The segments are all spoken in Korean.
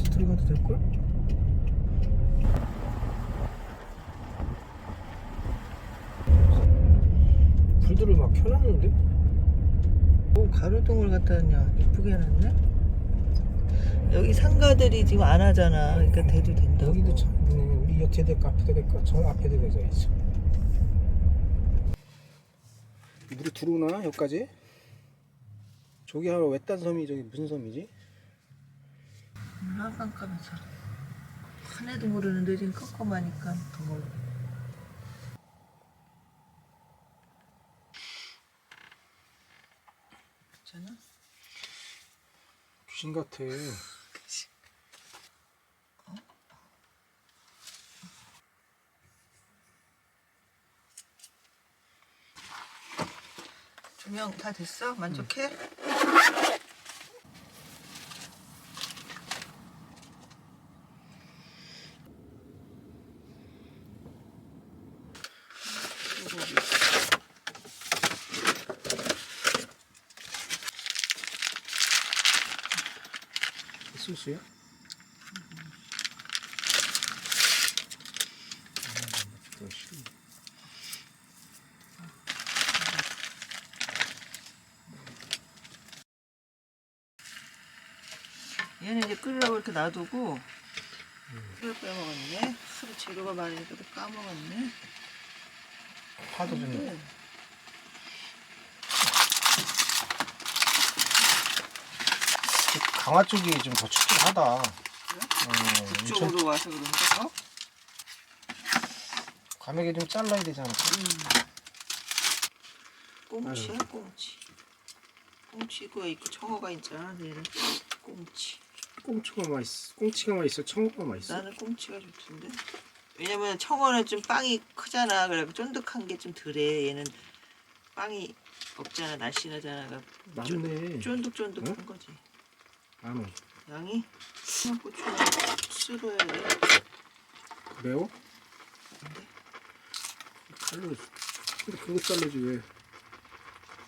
다시 들어가도 될걸? 불들을 막 켜놨는데? 오, 가로등을 갖다 냐 이쁘게 해놨네. 여기 상가들이 지금 안 하잖아. 그러니까 대도 된다고. 여기도 참 있네. 우리 여태 될까 앞에 될까? 저 앞에 되자야지. 물이 들어오나 여기까지? 저기 하러 외딴 섬이 저기 무슨 섬이지? 얼마나 깜깜해서. 하나도 모르는데 지금 깜깜하니까 더 몰라. 괜찮아? 귀신 같아. 조명 다 됐어? 만족해? 소스야? 얘는 이제 끓이라고 이렇게 놔두고 술을 빼먹었네. 술 재료가 많으니까 또 까먹었네. 파도 좀. 네. 강화 쪽이 좀 더 춥긴 하다. 어, 인천 북쪽으로 와서 그런가? 어? 과메기 좀 잘라야 되지 않을까? 꽁치야 꽁치. 꽁치가 있고 청어가 있잖아. 얘는 꽁치. 꽁치가 맛있어. 꽁치가 맛있어. 청어가 맛있어. 나는 꽁치가 좋던데. 왜냐면 청어는 좀 빵이 크잖아. 그래서 쫀득한 게 좀 덜해. 얘는 빵이 없잖아. 날씬하잖아. 그러니까 쫀- 맞네. 쫀득쫀득한 응? 거지. 안 와. 양이 고추는 쓸어야 돼. 매워? 칼로. 근데 그거 잘라지 왜?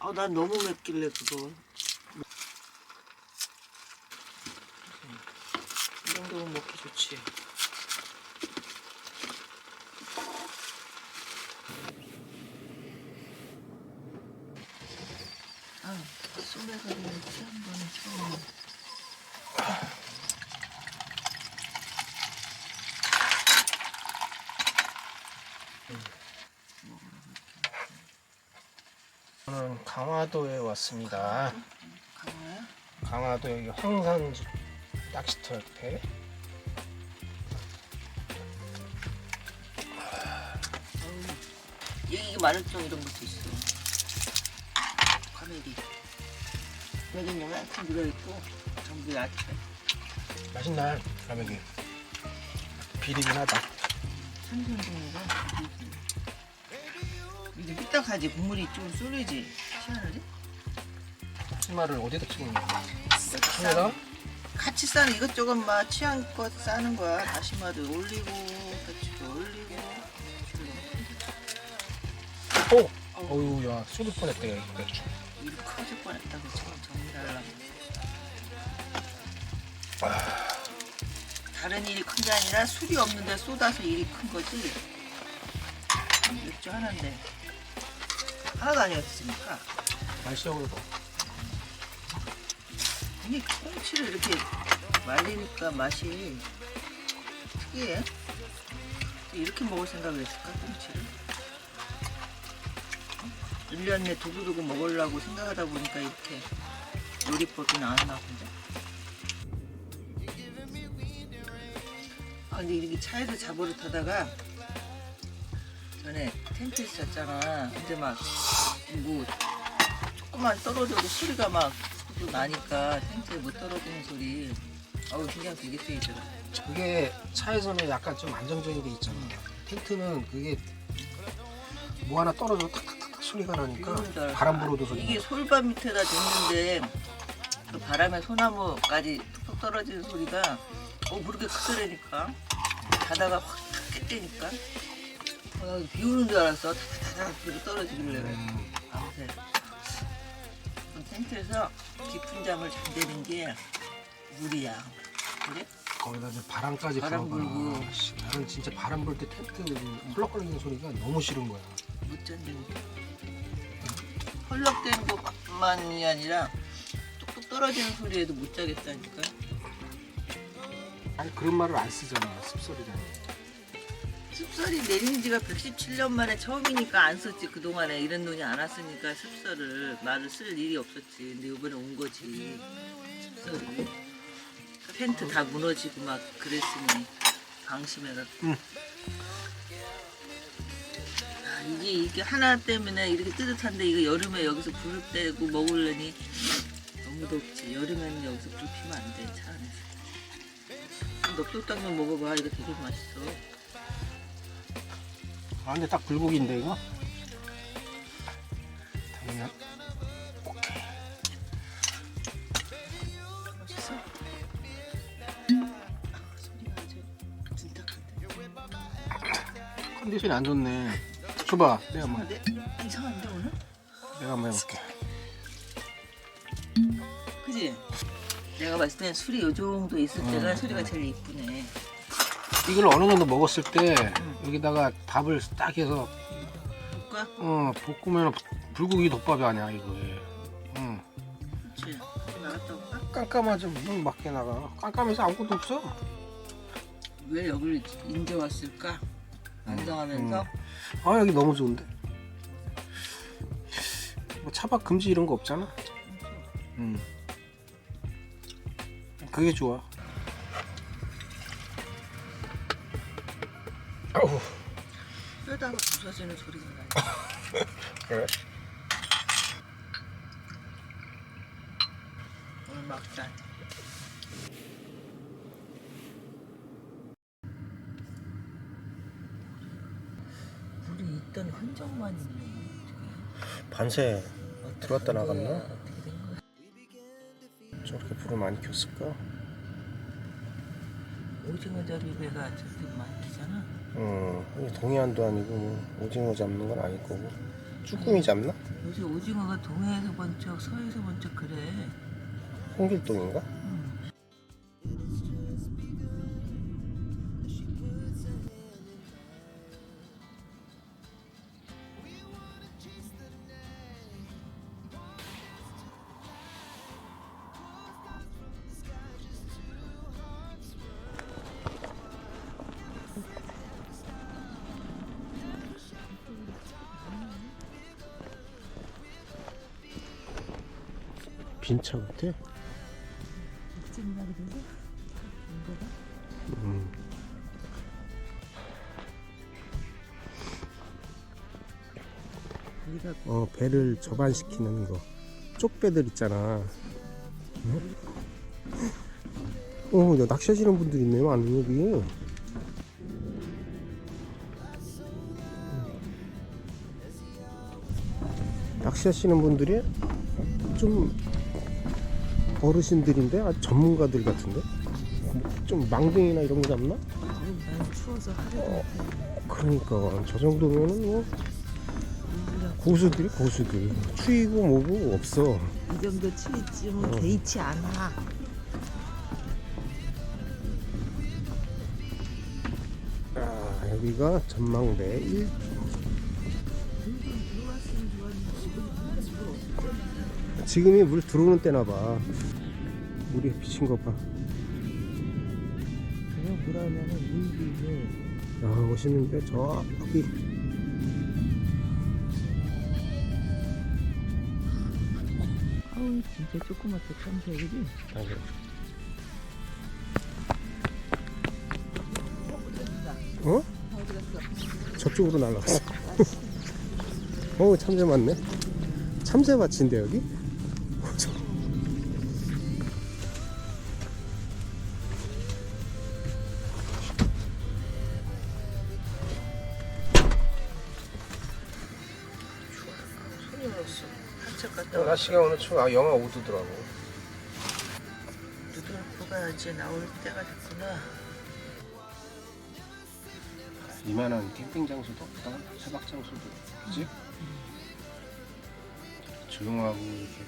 아, 난 너무 맵길래 그거. 이 정도면 먹기 좋지. 아, 쏘래가리는 한 번은 처음. 저는 강화도에 왔습니다. 강화도 여기 황산 낚시터 옆에. 여기 마늘종 이런 것도 있어. 과메기. 과메기는 요만큼 들어있고, 전부 야채. 맛있나? 과메기. 비리긴 하다. 삼선동이가 이게 삐딱하지 국물이 좀 쏠리지 시원하지? 치마를 어디다 치는 거야? 손에다? 같이 싸는 이것저것 막 취향껏 싸는 거야 다시마도 올리고 배추도 올리고 오! 어우 야 쏟을 뻔했다 야 이거 맥주. 일 커질 뻔했다고 저거 정리하려고 다른 일이 큰 게 아니라 술이 없는데 쏟아서 일이 큰 거지 맥주 하나인데 하나도 아니었으니까 맛있어 그래도. 이게 꽁치를 이렇게 말리니까 맛이 특이해. 이렇게 먹을 생각을 했을까, 꽁치를? 1년 내 두고두고 먹으려고 생각하다 보니까 이렇게 요리법이 나왔나 본데. 아, 근데 이렇게 차에서 자보를 타다가 전에 텐트 있었잖아. 근데 막, 뭐, 조금만 떨어져도 소리가 막또 나니까 텐트에 못 떨어지는 소리. 어우, 신경 되게 쓰이더라. 그게 차에서는 약간 좀 안정적인 게 있잖아. 텐트는 그게 뭐 하나 떨어져 탁탁탁 소리가 나니까 알았어. 바람 불어도 소리. 이게 솔밭 밑에다 댔는데 그 바람에 소나무까지 툭툭 떨어지는 소리가 어 그렇게 크더라니까 자다가 확 깼다니까 어, 나 비 오는 줄 알았어 타타타타 떨어지길래 음, 아무튼 그 텐트에서 깊은 잠을 잠드는 게 무리야 그래? 거기다 이제 바람까지 바람 불어봐. 불고. 씨, 나는 진짜 바람 불 때 텐트 펄럭거리는 소리가 너무 싫은 거야. 못 견디는 헐럭대는 것만이 아니라 뚝뚝 떨어지는 소리에도 못 자겠다니까 아니 그런 말을 안 쓰잖아. 습소리잖아. 습설이 내린 지가 117년 만에 처음이니까 안 썼지 그동안에. 이런 돈이 안 왔으니까 습설을 말을 쓸 일이 없었지. 근데 이번에 온 거지. 습설이. 텐트 다 무너지고 막 그랬으니 방심해갖고. 응. 아, 이게 이게 하나 때문에 이렇게 뜨뜻한데 이거 여름에 여기서 불 떼고 먹으려니 너무 덥지. 여름에는 여기서 불 피면 안 돼. 차 안에서. 넙죽당면 먹어봐. 이거 되게 맛있어 아 근데 딱 불고기인데 이거. 당연. 맛있어? 아, 소리가 아주 둔탁한데. 컨디션이 안 좋네. 줘봐. 내가 한번? 이상한데 오늘? 내가 한번 해볼게. 그지? 내가 봤을 땐 술이 요 정도 있을 때가 음, 소리가 음. 제일 이쁘네. 이걸 어느 정도 먹었을 때 여기다가 밥을 딱 해서 볼까? 어 볶으면 불고기 덮밥이 아니야 이거에. 응. 나갔다 올까? 깜깜하지 문 밖에 나가. 깜깜해서 아무것도 없어. 왜 여기를 인제 왔을까? 안정하면서 아 여기 너무 좋은데. 뭐 차박 금지 이런 거 없잖아. 응. 그게 좋아. 지는 소리가 나네. 그래. 오늘 막잔. 물이 있던 흔적만 있네. 밤새 들어왔다? 나갔나? 어떻게 된 거야? 저렇게 불을 많이 켰을까? 오징어 조리배가 저렇게 많기잖아. 응. 이게 동해안도 아니고 뭐 오징어 잡는 건 아닐 거고. 쭈꾸미 잡나? 요새 오징어가 동해에서 번쩍 서해에서 번쩍 그래. 홍길동인가? 빈차 같아? 음. 우리가 어 배를 접안시키는 거 쪽배들 있잖아 응? 어 야, 낚시하시는 분들 있네요 많은 여기 낚시하시는 분들이 좀 어르신들인데? 아주 전문가들 같은데? 좀 망둥이나 이런 거 잡나? 추워서 하루도 그러니까. 저 정도면은 뭐 고수들이 고수들. 추위고 뭐고 없어. 이 정도 추위쯤은 어. 개의치 않아. 아, 여기가 전망대 1 지금이 물 들어오는 때나 봐 물이 비친 거봐 그냥 그러면은 물기를 야 멋있는데 저 여기 아우 진짜 조그맣게 참새 그지? 아, 그래. 어? 저쪽으로 날아갔어 어 참새 많네 참새 밭인데 여기? 갔다 와. 날씨가 오늘 추워 아, 영하 5도더라고 누들보가 이제 나올 때가 됐구나. 이만한 캠핑 장소도 없다 차박 장소도 그지? 조용하고 이렇게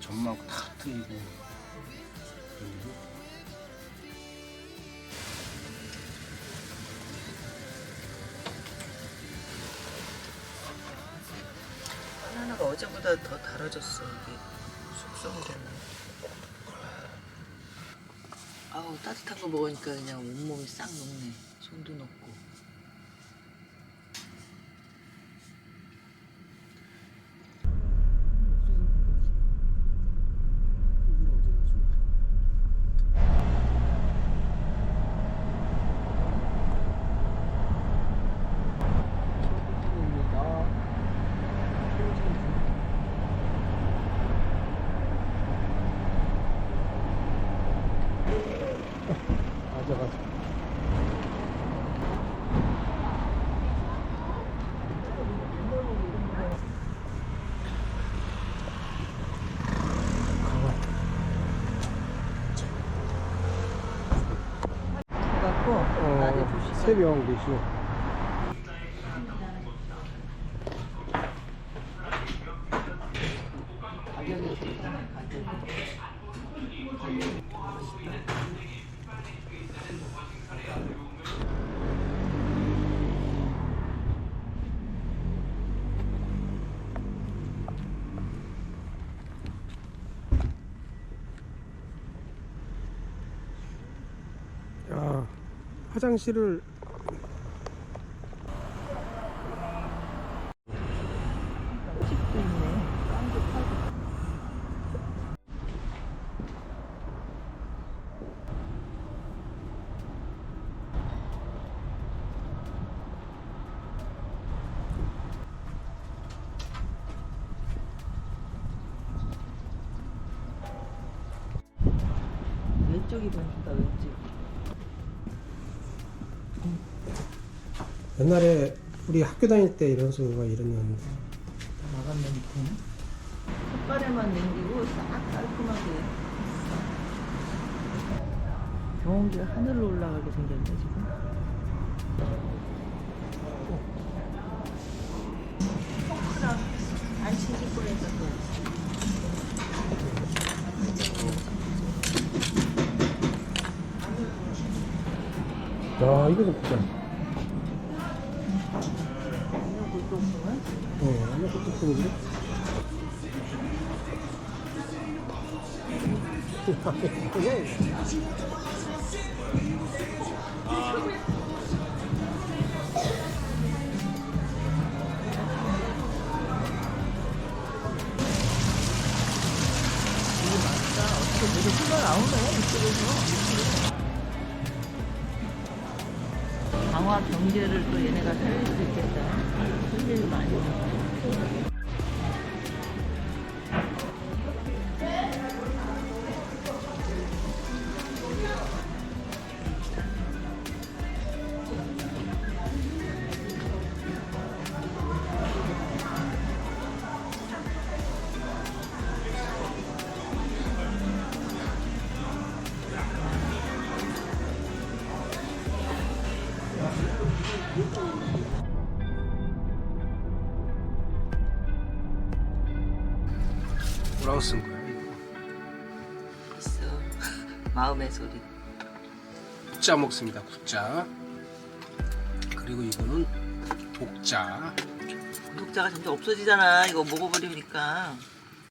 전망 탁 트이고 그리고 어제보다 더 달아졌어. 이게 숙성이 됐나 아우 따뜻한 거 먹으니까 그냥 온몸이 싹 녹네. 손도 녹고 보시고 어, 새벽 4시. 가격이 좋잖아요 가격이 야, 화장실을 집도 있네 빵도 팔고 왼쪽이 보니까 왼쪽 옛날에 우리 학교 다닐 때 이런 소가 이랬는데. 나갔네 밑에는. 흙바래만 남기고 싹 깔끔하게. 경운기가 하늘로 올라가게 생겼네 지금. 펑크랑 안 치질 뻔했었어 야 이거 좀 보자. 이거 어 이거 똑똑한데? 이게 강화 경제를 또 얘네가 살릴 수 있겠다. 손질을 많이 뭐라고 쓴 거야? 이거 있어. 마음의 소리. 국자 먹습니다 국자. 그리고 이거는 복자. 구독자가 점점 없어지잖아. 이거 먹어버리니까